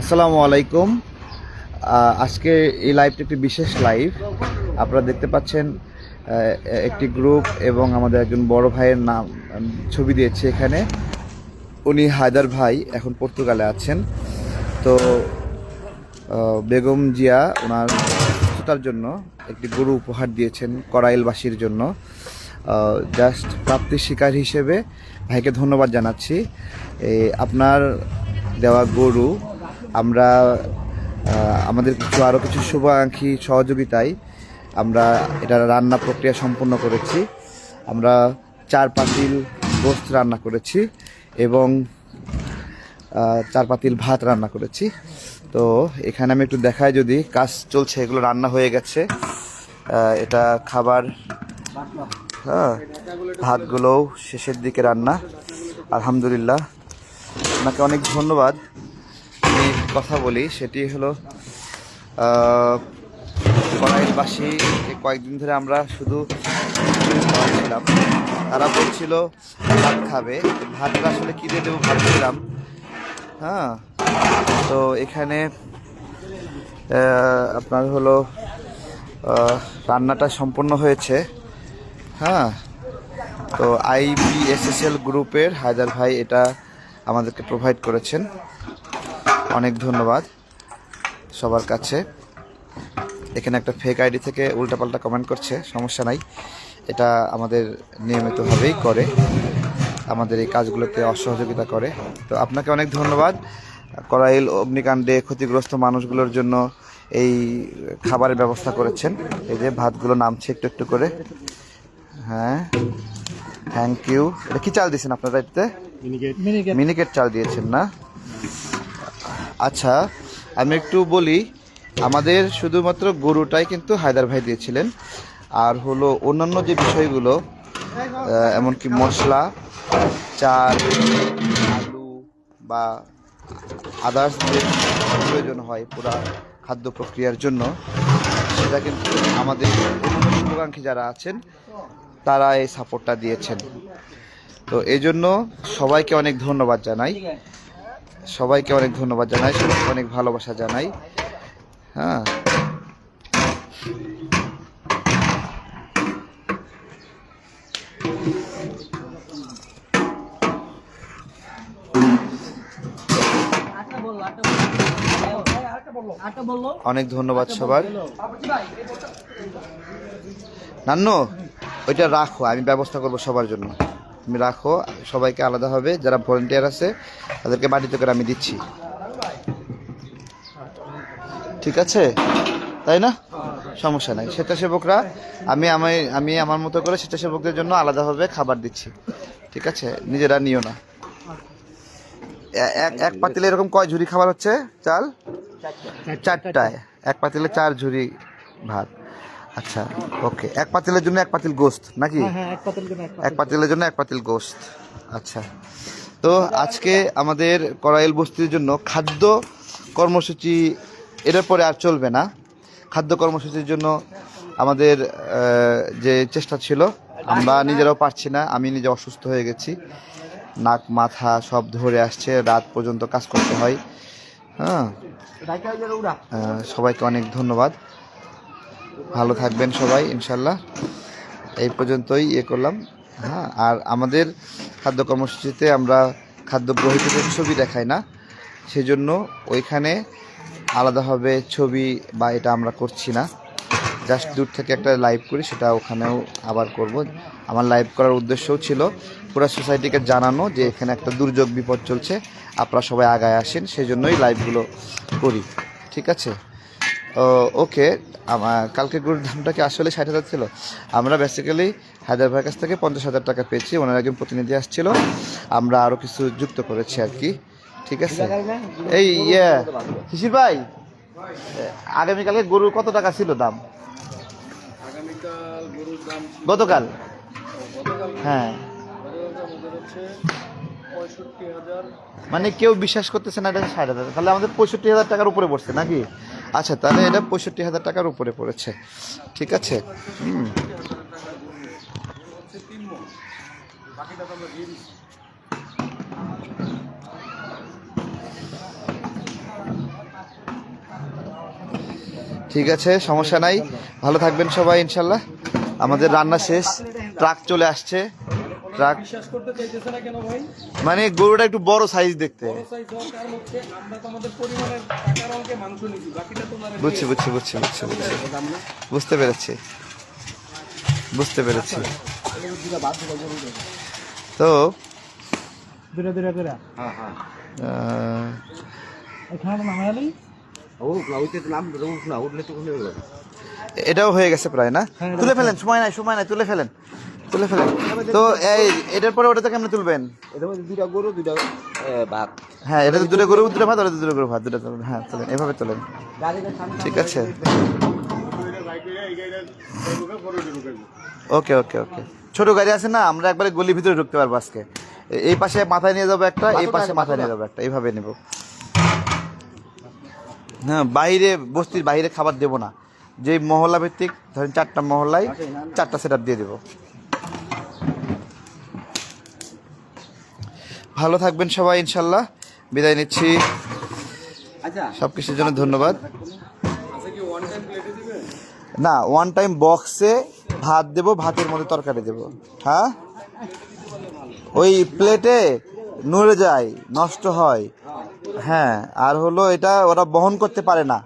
আসসালামু আলাইকুম। আজকে এই লাইভটা একটি বিশেষ লাইভ আপনারা দেখতে পাচ্ছেন একটি গ্রুপ এবং আমাদের একজন বড় ভাইয়ের নাম ছবি দিয়েছে এখানে। উনি হায়দার ভাই, এখন পর্তুগালে আছেন। তো বেগম জিয়া ওনার সুস্থতার জন্য একটি গরু উপহার দিয়েছেন করাইলবাসীর জন্য। জাস্ট প্রাপ্তির শিকার হিসেবে ভাইকে ধন্যবাদ জানাচ্ছি। আপনার দেওয়া গরু আমরা আমাদের কিছু আরও কিছু শুভাকাঙ্ক্ষী সহযোগিতায় আমরা এটা রান্না প্রক্রিয়া সম্পন্ন করেছি। আমরা চার পাতিল গোস্ত রান্না করেছি এবং চার পাতিল ভাত রান্না করেছি। তো এখানে আমি একটু দেখাই যদি কাজ চলছে, এগুলো রান্না হয়ে গেছে। এটা খাবার হ্যাঁ ভাতগুলোও শেষের দিকে রান্না। আলহামদুলিল্লাহ। আপনাকে অনেক ধন্যবাদ। কথা বলি, সেটি হলো কড়াইলবাসী কয়েকদিন ধরে আমরা শুধু ছিলাম, তারা বলছিল ভাত খাবে। ভাতটা আসলে কী দিয়ে দেবো ভাবছিলাম। হ্যাঁ তো এখানে আপনার হলো রান্নাটা সম্পন্ন হয়েছে। হ্যাঁ তো আইবিএসএসএল গ্রুপের হায়দার ভাই এটা আমাদেরকে প্রোভাইড করেছেন। অনেক ধন্যবাদ সবার কাছে। এখানে একটা ফেক আইডি থেকে উল্টাপাল্টা কমেন্ট করছে সমস্যা নাই। এটা আমাদের নিয়মিতভাবেই করে আমাদের এই কাজগুলোতে অসহযোগিতা করে। তো আপনাকে অনেক ধন্যবাদ। করাইল অগ্নিকাণ্ডে ক্ষতিগ্রস্ত মানুষগুলোর জন্য এই খাবারের ব্যবস্থা করেছেন। এই যে ভাতগুলো নামছে একটু একটু করে। হ্যাঁ থ্যাংক ইউ এটা কি চাল দিয়েছেন আপনারা এটাতে? মিনিকেট চাল দিয়েছেন না? আচ্ছা আমি একটু বলি, আমাদের শুধুমাত্র গরুটাই কিন্তু হায়দার ভাই দিয়েছিলেন। আর হলো অন্যান্য যে বিষয়গুলো এমনকি মশলা, চাল, আলু বা আদার্স যে প্রয়োজন হয় পুরা খাদ্য প্রক্রিয়ার জন্য, সেটা কিন্তু আমাদের শুভাকাঙ্ক্ষী যারা আছেন, তারা এই সাপোর্টটা দিয়েছেন। তো এই জন্য সবাইকে অনেক ধন্যবাদ জানাই। সবাইকে অনেক ধন্যবাদ জানাই সবাইকে অনেক ভালোবাসা জানাই। হ্যাঁ। অনেক ধন্যবাদ সবার। নান্নু, ওইটা রাখো, আমি ব্যবস্থা করব সবার জন্য। তুমি রাখো সবাইকে আলাদাভাবে যারা ভলেন্টিয়ার আছে তাদেরকে বাড়িতে করে আমি দিচ্ছি। ঠিক আছে? তাই না? সমস্যা নাই। স্বেচ্ছাসেবকরা আমি আমি আমি আমার মতো করে স্বেচ্ছাসেবকদের জন্য আলাদাভাবে খাবার দিচ্ছি। ঠিক আছে? নিজেরা নিও না। এক এক পাতিলে এরকম কয় ঝুড়ি খাবার হচ্ছে? চাল? চারটায়। এক পাতিলে চার ঝুড়ি ভাত। আচ্ছা ওকে এক পাতিলের জন্য এক পাতিল গোস্ত নাকি? এক পাতিলের জন্য এক পাতিল গোস্ত আচ্ছা। তো আজকে আমাদের করাইল বস্তির জন্য খাদ্য কর্মসূচি এটার পরে আর চলবে না। খাদ্য কর্মসূচির জন্য আমাদের যে চেষ্টা ছিল আমরা নিজেরাও পারছি না আমি নিজে অসুস্থ হয়ে গেছি। নাক মাথা সব ধরে আসছে রাত পর্যন্ত কাজ করতে হয়। হ্যাঁ। সবাইকে অনেক ধন্যবাদ। ভালো থাকবেন সবাই, ইনশাল্লাহ। এই পর্যন্তই ইয়ে করলাম। হ্যাঁ আর আমাদের খাদ্য কর্মসূচিতে আমরা খাদ্য গ্রহীতদের ছবি দেখাই না, সেজন্য ওইখানে আলাদাভাবে ছবি বা এটা আমরা করছি না। জাস্ট দূর থেকে একটা লাইভ করি, সেটা ওখানেও আবার করব। আমার লাইভ করার উদ্দেশ্যও ছিল পুরো সোসাইটিকে জানানো যে এখানে একটা দুর্যোগ বিপদ চলছে, আপনারা সবাই আগায় আসেন সেই জন্যই লাইভগুলো করি। ঠিক আছে? ওকে কালকে গরুর দামটা কি আসলে ষাট হাজার ছিল? আমরা বেসিক্যালি হায়দার ভাইয়ের কাছ থেকে পঞ্চাশ হাজার টাকা পেয়েছি ওনার একজন প্রতিনিধি আসছিল আমরা আরও কিছু যুক্ত করেছি আর কি ঠিক আছে? এই ইয়ে শিশির ভাই আগামীকালকে গরুর কত টাকা ছিল দাম? গতকাল? হ্যাঁ। মানে কেউ বিশ্বাস করতেছে না এটা ষাট হাজার তাহলে আমাদের পঁয়ষট্টি হাজার টাকার উপরে পড়ছে নাকি? আচ্ছা তাহলে এটা পঁয়ষট্টি হাজার টাকার উপরে পড়েছে। ঠিক আছে? ঠিক আছে, সমস্যা নাই। ভালো থাকবেন সবাই, ইনশাল্লাহ। আমাদের রান্না শেষ। ট্রাক চলে আসছে। ট্রাক বিশ্বাস করতে চাইতেছে না কেন ভাই? মানে গরুটা একটু বড় সাইজ দেখতে। বড় সাইজ হওয়ার কারণ হচ্ছে আমরা তো আমাদের পরিমাণের টাকার অঙ্কে মাংস নিচ্ছি বাকিটা তোমার বুঝছি বুঝছি বুঝছি বুঝছি বুঝছি। বুঝতে পেরেছি। বুঝতে পেরেছি। তো দূরে দূরে এখানে এটাও হয়ে গেছে প্রায় না? তুলে ফেলেন সময় নাই সময় নাই তুলে ফেলেন। তুলে ফেলেন। তো এই এটার পরে ওটাতে কেমন তুলবেন? এটার মধ্যে দুটা গরু দুটা ভাগ হ্যাঁ এটা দুটো গরু দুটো ভাত ওটা দুটো গরু ভাত দুটো তুলেন হ্যাঁ তুলেন এভাবে তোলেন। ঠিক আছে। ওকে ওকে ওকে। ছোট গাড়ি আছে না আমরা একবারে গলির ভিতরে ঢুকতে পারব আজকে। এই পাশে মাথায় নিয়ে যাব একটা এই পাশে মাথায় নিয়ে যাব একটা এইভাবে নেব। হ্যাঁ বাইরে বস্তির বাইরে খাবার দেবো না। যে মহল্লা ভিত্তিক ধরেন চারটা মহল্লায় চারটা সেট দিয়ে দেবো। ভালো থাকবেন সবাই ইনশাল্লাহ। বিদায় নিচ্ছি। আচ্ছা। সব কিছুর জন্য ধন্যবাদ। আচ্ছা না ওয়ান টাইম বক্সে ভাত দেব ভাতের মধ্যে তরকারি দেব। হ্যাঁ? ওই প্লেটে নড়ে যায় নষ্ট হয়। হ্যাঁ আর হলো এটা ওরা বহন করতে পারে না।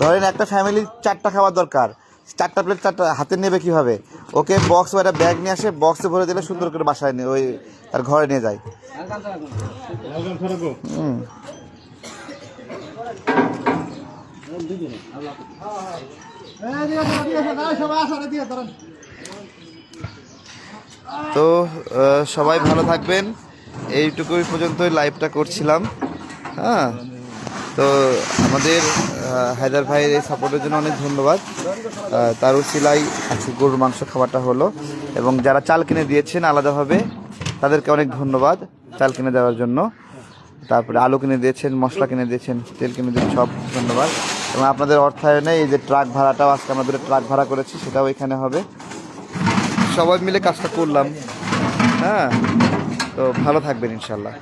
ধরেন একটা ফ্যামিলির চারটা খাবার দরকার। চারটা প্লেট চারটা হাতে নেবে কীভাবে? ওকে বক্স বা একটা ব্যাগ নিয়ে আসে বক্সে ভরে দিলে সুন্দর করে বাসায় নিয়ে ওই তার ঘরে নিয়ে যায়। তো সবাই ভালো থাকবেন। এইটুকুই পর্যন্তই লাইভটা করছিলাম। হ্যাঁ। তো আমাদের হায়দার ভাইয়ের এই সাপোর্টের জন্য অনেক ধন্যবাদ। আহ, তার উচিলাই আজকে গরুর মাংস খাবারটা হলো। এবং যারা চাল কিনে দিয়েছেন আলাদাভাবে তাদেরকে অনেক ধন্যবাদ চাল কিনে দেওয়ার জন্য। তারপরে আলু কিনে দিয়েছেন মশলা কিনে দিয়েছেন তেল কিনে দিয়েছেন সব ধন্যবাদ। এবং আপনাদের অর্থায়নে এই যে ট্রাক ভাড়াটাও আজকে আমরা দুটো ট্রাক ভাড়া করেছি সেটাও এখানে হবে। সবাই মিলে কাজটা করলাম। হ্যাঁ তো ভালো থাকবেন ইনশাল্লাহ।